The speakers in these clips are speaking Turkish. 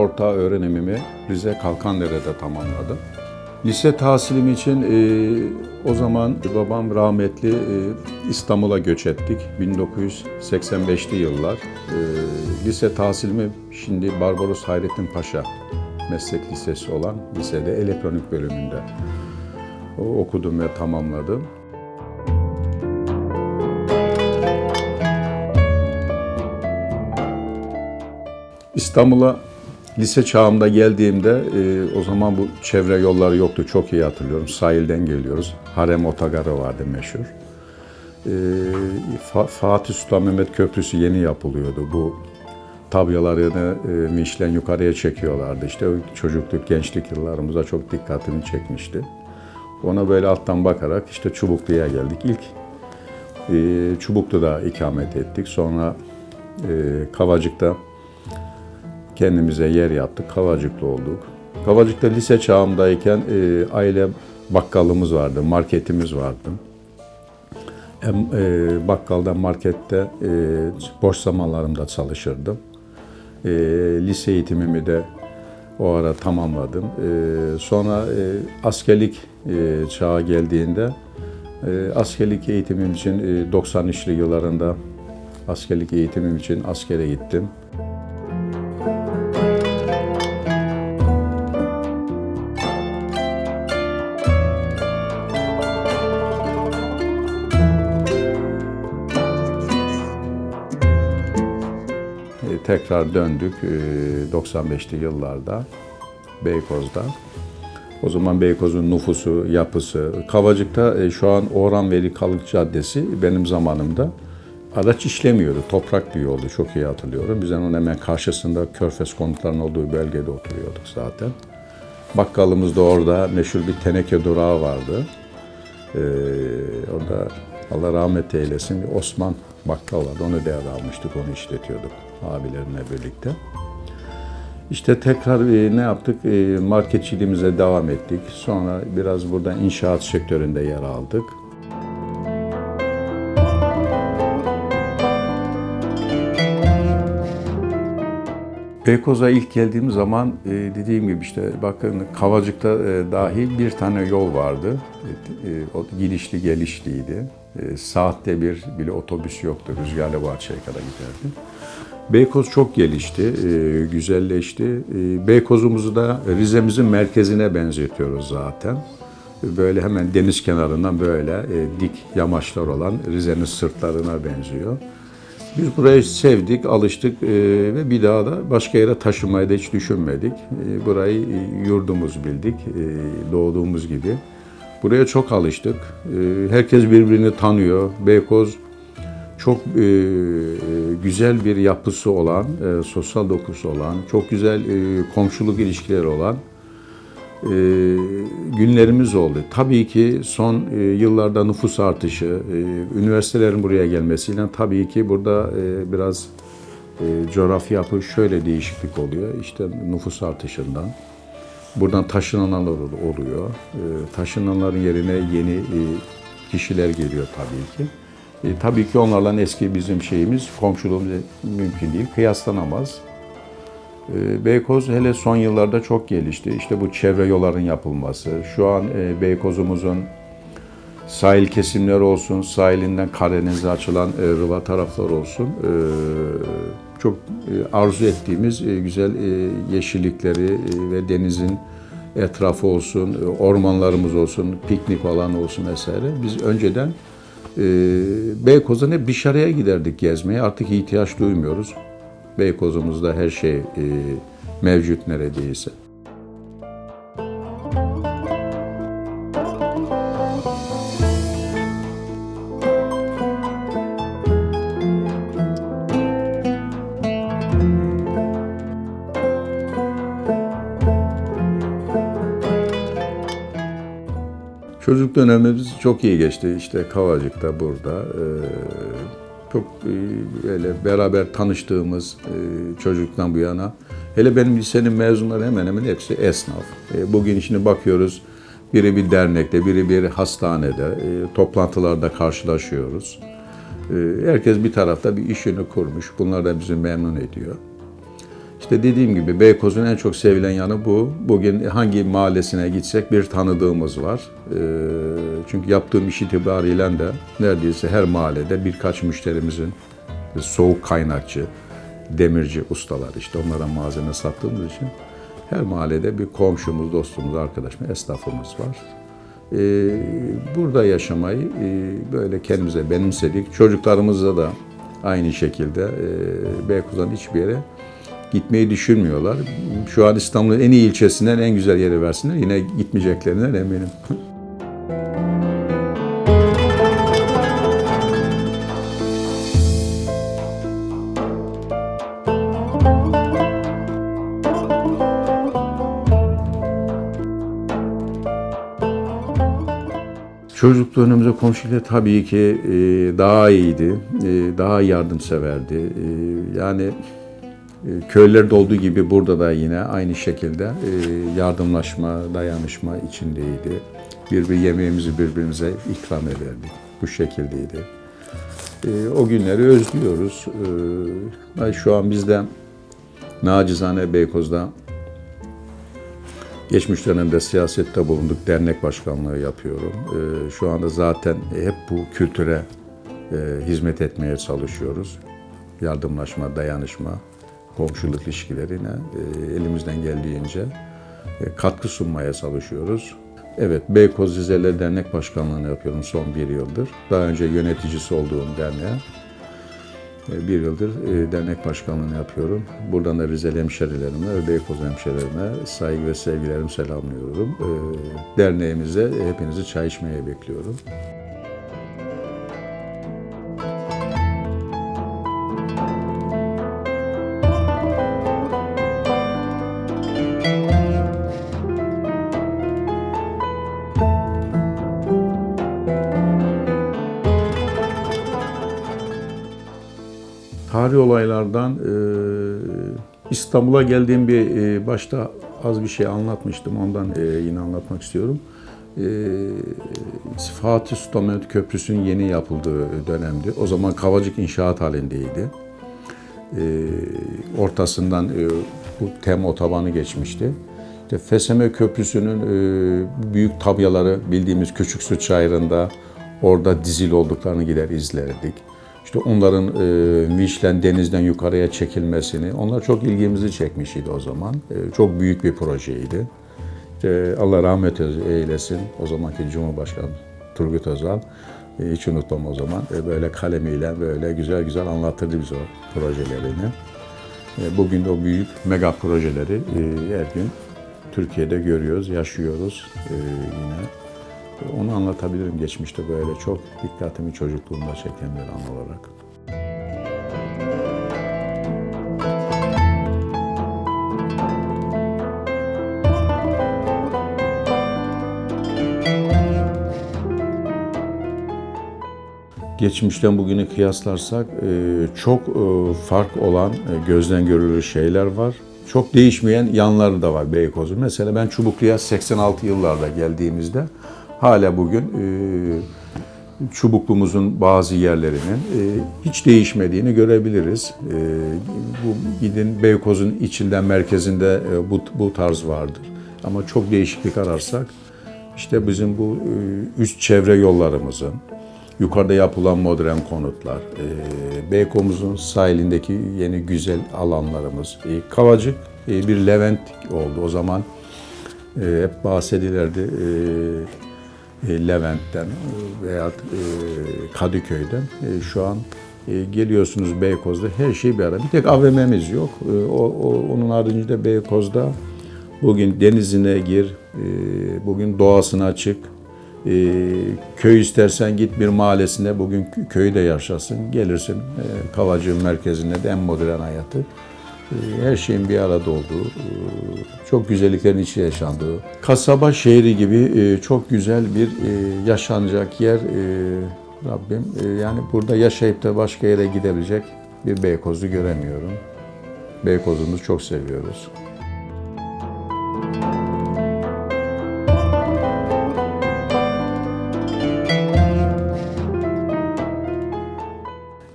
orta öğrenimimi Rize Kalkandere'de tamamladım. Lise tahsilim için e, o zaman babam rahmetli e, İstanbul'a göç ettik. 1985'li yıllar. E, lise tahsilimi şimdi Barbaros Hayrettin Paşa Meslek Lisesi olan lisede elektronik bölümünde o- okudum ve tamamladım. İstanbul'a lise çağımda geldiğimde e, o zaman bu çevre yolları yoktu. Çok iyi hatırlıyorum. Sahilden geliyoruz. Harem Otogarı vardı meşhur. E, Fa- Fatih Sultan Mehmet Köprüsü yeni yapılıyordu. Bu tabyalarını e, Michelin yukarıya çekiyorlardı. İşte çocukluk, gençlik yıllarımızda çok dikkatimi çekmişti. Ona böyle alttan bakarak işte Çubuklu'ya geldik. İlk e, Çubuklu'da ikamet ettik. Sonra e, Kavacık'ta kendimize yer yaptık. Kavacıklı olduk. Kavacık'ta lise çağımdayken e, aile bakkalımız vardı, marketimiz vardı. Hem e, bakkalda, markette e, boş zamanlarımda çalışırdım. E, lise eğitimimi de o ara tamamladım. E, sonra e, askerlik e, çağı geldiğinde e, askerlik eğitimim için e, 93'lü yıllarında askerlik eğitimim için askere gittim. Tekrar döndük e, 95'li yıllarda Beykoz'da. O zaman Beykoz'un nüfusu, yapısı, Kavacık'ta e, şu an Orhan Veli Kalık Caddesi benim zamanımda araç işlemiyordu. Toprak bir yoldu, çok iyi hatırlıyorum. Biz onun hemen karşısında Körfez konutlarının olduğu bölgede oturuyorduk zaten. Bakkalımız da orada meşhur bir teneke durağı vardı. Ee, orada Allah rahmet eylesin Osman bakkal vardı. Onu devralmıştık, onu işletiyorduk abilerimle birlikte. İşte tekrar e, ne yaptık? E, marketçiliğimize devam ettik. Sonra biraz burada inşaat sektöründe yer aldık. Beykoz'a ilk geldiğim zaman e, dediğim gibi işte bakın Kavacık'ta e, dahi bir tane yol vardı. E, e, o gidişli gelişliydi. E, saatte bir bile otobüs yoktu. Rüzgarlı Bahçe'ye kadar giderdi. Beykoz çok gelişti, e, güzelleşti. E, Beykoz'umuzu da Rize'mizin merkezine benzetiyoruz zaten. Böyle hemen deniz kenarından böyle e, dik yamaçlar olan Rize'nin sırtlarına benziyor. Biz burayı sevdik, alıştık e, ve bir daha da başka yere taşınmayı da hiç düşünmedik. Burayı yurdumuz bildik, doğduğumuz gibi. Buraya çok alıştık. Herkes birbirini tanıyor. Beykoz çok e, güzel bir yapısı olan, e, sosyal dokusu olan, çok güzel e, komşuluk ilişkileri olan e, günlerimiz oldu. Tabii ki son e, yıllarda nüfus artışı, e, üniversitelerin buraya gelmesiyle tabii ki burada e, biraz e, coğrafi yapı şöyle değişiklik oluyor. İşte nüfus artışından. Buradan taşınanlar oluyor. E, taşınanların yerine yeni e, kişiler geliyor tabii ki. E, tabii ki onlarla eski bizim şeyimiz, komşuluğumuz mümkün değil, kıyaslanamaz. E, Beykoz hele son yıllarda çok gelişti. İşte bu çevre yolların yapılması, şu an e, Beykoz'umuzun sahil kesimleri olsun, sahilinden Karadeniz'e açılan e, Rıva tarafları olsun, e, çok e, arzu ettiğimiz e, güzel e, yeşillikleri e, ve denizin etrafı olsun, e, ormanlarımız olsun, piknik alanı olsun vesaire. Biz önceden e, Beykoz'dan hep dışarıya giderdik gezmeye. Artık ihtiyaç duymuyoruz. Beykoz'umuzda her şey e, mevcut neredeyse. Çocuk dönemimiz çok iyi geçti. İşte Kavacık'ta burada. e, çok böyle beraber tanıştığımız e, çocuktan bu yana. Hele benim lisenin mezunları hemen hemen hepsi esnaf. E, bugün şimdi bakıyoruz biri bir dernekte, biri bir hastanede, e, toplantılarda karşılaşıyoruz. Herkes bir tarafta bir işini kurmuş. Bunlar da bizi memnun ediyor. İşte dediğim gibi Beykoz'un en çok sevilen yanı bu. Bugün hangi mahallesine gitsek bir tanıdığımız var. Ee, çünkü yaptığım iş itibariyle de neredeyse her mahallede birkaç müşterimizin soğuk kaynakçı, demirci ustalar işte onlara malzeme sattığımız için her mahallede bir komşumuz, dostumuz, arkadaşımız, esnafımız var. Ee, burada yaşamayı e, böyle kendimize benimsedik. Çocuklarımızla da aynı şekilde e, Beykoz'dan hiçbir yere gitmeyi düşünmüyorlar. Şu an İstanbul'un en iyi ilçesinden en güzel yeri versinler. Yine gitmeyeceklerinden eminim. Çocuk dönemimizde komşuyla tabii ki e, daha iyiydi, e, daha yardımseverdi. E, yani köylerde olduğu gibi burada da yine aynı şekilde e, yardımlaşma, dayanışma içindeydi. Birbir yemeğimizi birbirimize ikram ederdik. Bu şekildeydi. E, o günleri özlüyoruz. E, şu an bizde nacizane Beykoz'da Geçmiş dönemde siyasette bulunduk, dernek başkanlığı yapıyorum. Ee, Şu anda zaten hep bu kültüre e, hizmet etmeye çalışıyoruz. Yardımlaşma, dayanışma, komşuluk ilişkilerine e, elimizden geldiğince e, katkı sunmaya çalışıyoruz. Evet, Beykoz Rizeler Dernek Başkanlığı'nı yapıyorum son bir yıldır. Daha önce yöneticisi olduğum derneğe e, bir yıldır dernek başkanlığını yapıyorum. Buradan da Rizeli hemşerilerime ve Beykoz hemşerilerime saygı ve sevgilerimi selamlıyorum. Derneğimize hepinizi çay içmeye bekliyorum. İstanbul'a geldiğim bir e, başta az bir şey anlatmıştım. Ondan e, yine anlatmak istiyorum. E, Fatih Sultan Mehmet Köprüsü'nün yeni yapıldığı dönemdi. O zaman Kavacık inşaat halindeydi. E, ortasından e, bu tem otobanı geçmişti. İşte Feseme Köprüsü'nün e, büyük tabyaları bildiğimiz Küçük Su Çayırı'nda orada dizil olduklarını gider izlerdik. İşte onların e, Vişlen denizden yukarıya çekilmesini, onlar çok ilgimizi çekmişti o zaman. E, çok büyük bir projeydi. İşte Allah rahmet eylesin o zamanki Cumhurbaşkanı Turgut Özal. E, hiç unutmam o zaman. E, böyle kalemiyle böyle güzel güzel anlatırdı bize o projelerini. E, bugün de o büyük mega projeleri e, her gün Türkiye'de görüyoruz, yaşıyoruz e, yine. Onu anlatabilirim geçmişte böyle çok dikkatimi çocukluğumda çeken bir an olarak. Geçmişten bugünü kıyaslarsak e, çok e, fark olan e, gözden görülür şeyler var. Çok değişmeyen yanları da var Beykoz'un. Mesela ben Çubuklu'ya 86 yıllarda geldiğimizde hala bugün Çubuklu'muzun bazı yerlerinin hiç değişmediğini görebiliriz. Bu gidin Beykoz'un içinden merkezinde bu, bu tarz vardır. Ama çok değişiklik ararsak işte bizim bu üst çevre yollarımızın, Yukarıda yapılan modern konutlar, e, Beykoz'un sahilindeki yeni güzel alanlarımız, e, Kavacık e, bir Levent oldu. O zaman e, hep bahsedilirdi e, e, Levent'ten veya e, Kadıköy'den. E, şu an e, geliyorsunuz Beykoz'da her şey bir arada. Bir tek AVM'miz yok. E, onun haricinde Beykoz'da bugün denizine gir, e, bugün doğasına çık, e, köy istersen git bir mahallesinde bugün köyde yaşasın. Gelirsin e, Kavacık'ın merkezinde de en modern hayatı. E, her şeyin bir arada olduğu, e, çok güzelliklerin içi yaşandığı. Kasaba şehri gibi e, çok güzel bir e, yaşanacak yer Rabbim. Yani burada yaşayıp da başka yere gidebilecek bir Beykoz'u göremiyorum. Beykoz'umuzu çok seviyoruz.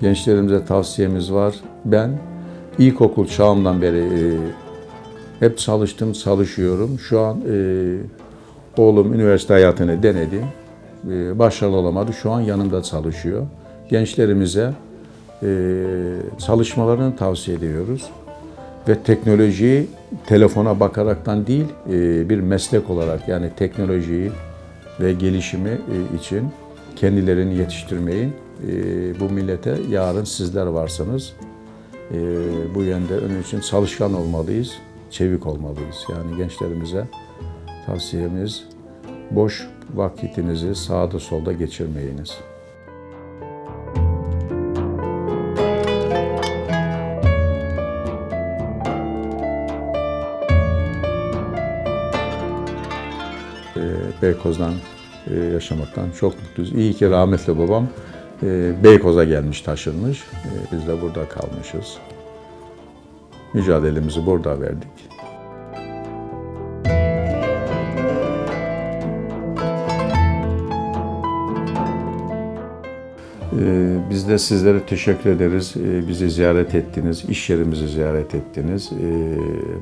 Gençlerimize tavsiyemiz var. Ben ilkokul çağımdan beri e, hep çalıştım, çalışıyorum. Şu an e, oğlum üniversite hayatını denedi. E, başarılı olamadı. Şu an yanımda çalışıyor. Gençlerimize e, çalışmalarını tavsiye ediyoruz. Ve teknolojiyi telefona bakaraktan değil, e, bir meslek olarak yani teknolojiyi ve gelişimi e, için kendilerini yetiştirmeyi e, bu millete yarın sizler varsınız. E, bu yönde onun için çalışkan olmalıyız, çevik olmalıyız. Yani gençlerimize tavsiyemiz boş vakitinizi sağda solda geçirmeyiniz. e, Beykoz'dan e, yaşamaktan çok mutluyuz. İyi ki rahmetli babam Beykoz'a gelmiş, taşınmış. E, Biz de burada kalmışız. Mücadelemizi burada verdik. E, Biz de sizlere teşekkür ederiz. Bizi ziyaret ettiniz, iş yerimizi ziyaret ettiniz.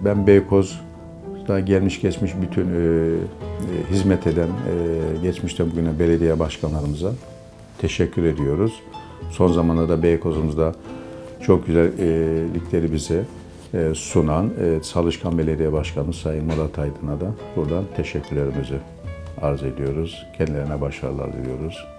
Ben Beykoz da gelmiş geçmiş bütün e, e, hizmet eden e, geçmişte bugüne belediye başkanlarımıza teşekkür ediyoruz. Son zamanda da Beykoz'umuzda çok güzellikleri bize e, sunan e, çalışkan belediye başkanı Sayın Murat Aydın'a da buradan teşekkürlerimizi arz ediyoruz. Kendilerine başarılar diliyoruz.